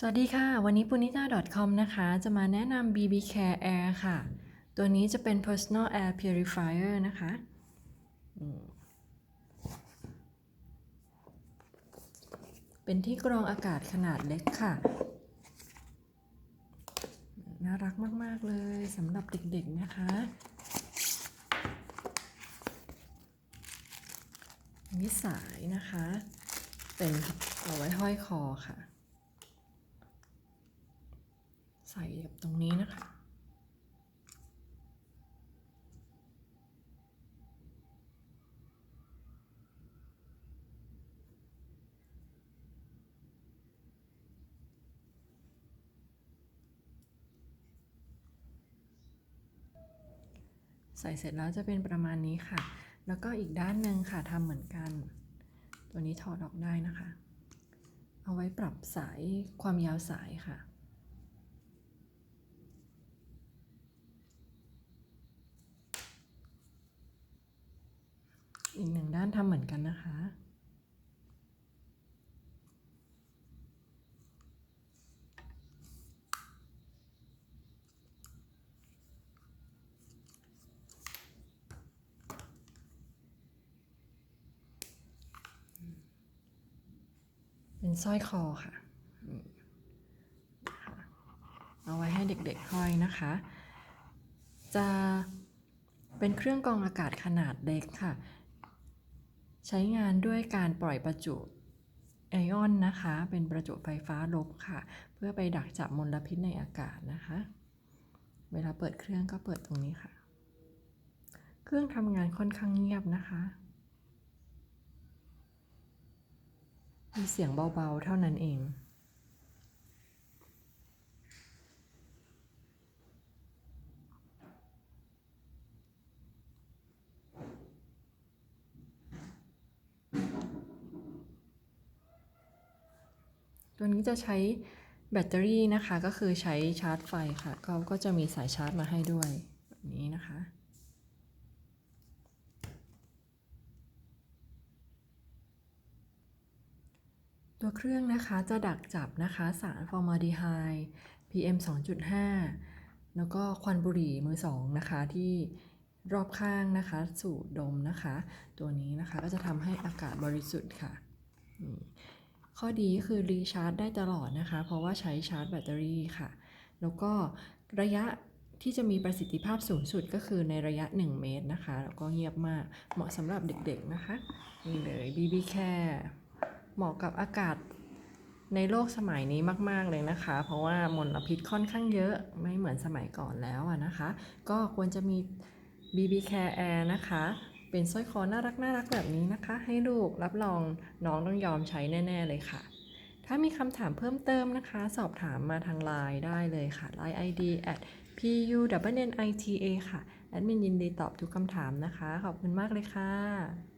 สวัสดีค่ะ วันนี้ punita.com นะคะ จะมาแนะนำ BB Care Air ค่ะ ตัวนี้จะเป็น personal air purifier นะคะ เป็นที่กรองอากาศขนาดเล็กค่ะ น่ารักมาก ๆ เลยสำหรับเด็ก ๆ นะคะนี่สายนะคะ เป็นเอาไว้ห้อยคอค่ะ ใส่แบบตรงนี้นะคะใส่เสร็จแล้วจะเป็นประมาณนี้ค่ะ แล้วก็อีกด้านหนึ่งค่ะทำเหมือนกัน ตัวนี้ถอดออกได้นะคะ เอาไว้ปรับสายความยาวสายค่ะ อีกหนึ่ งด้านทำเหมือนกันนะคะ เป็นสร้อยคอค่ะอืมค่ะ เอาไว้ให้เด็กๆห้อยนะคะ จะเป็นเครื่องกรองอากาศขนาดเล็กค่ะ ใช้งานด้วยการปล่อยประจุไอออนนะคะ เป็นประจุไฟฟ้าลบค่ะ เพื่อไปดักจับมลพิษในอากาศนะคะ เวลาเปิดเครื่องก็เปิดตรงนี้ค่ะ เครื่องทำงานค่อนข้างเงียบนะคะ มีเสียงเบาๆเท่านั้นเอง ตัวนี้จะใช้แบตเตอรี่นะคะ ก็คือใช้ชาร์จไฟค่ะเขาก็จะมีสายชาร์จมาให้ด้วยแบบนี้นะคะ ตัวเครื่องนะคะจะดักจับนะคะสารฟอร์มาดีไฮด์ PM 2.5 แล้วก็ควันบุหรี่มือสองนะคะที่รอบข้างนะคะสูดดมนะคะ ตัวนี้นะคะก็จะทำให้อากาศบริสุทธิ์ค่ะ ข้อดีก็คือรีชาร์จได้ตลอดนะคะ เพราะว่าใช้ชาร์จแบตเตอรี่ค่ะ แล้วก็ระยะที่จะมีประสิทธิภาพสูงสุดก็คือในระยะ 1 เมตรนะคะ แล้วก็เงียบมากเหมาะสำหรับเด็กๆนะคะนี่เลย BB Care เหมาะกับอากาศในโลกสมัยนี้มาก ๆ เลยนะคะ เพราะว่ามลพิษค่อนข้างเยอะไม่เหมือนสมัยก่อนแล้วอะนะคะ ก็ควรจะมี BB Care Air นะคะ เป็นสร้อยคอน่ารักน่ารักแบบนี้นะคะ ให้ลูกรับรองน้องต้องยอมใช้แน่ ๆ เลยค่ะ ถ้ามีคำถามเพิ่มเติมนะคะ สอบถามมาทางไลน์ได้เลยค่ะ l i น์ ID at puwnita ค่ะ แอดมินยินดีตอบทุกคำถามนะคะ ขอบคุณมากเลยค่ะ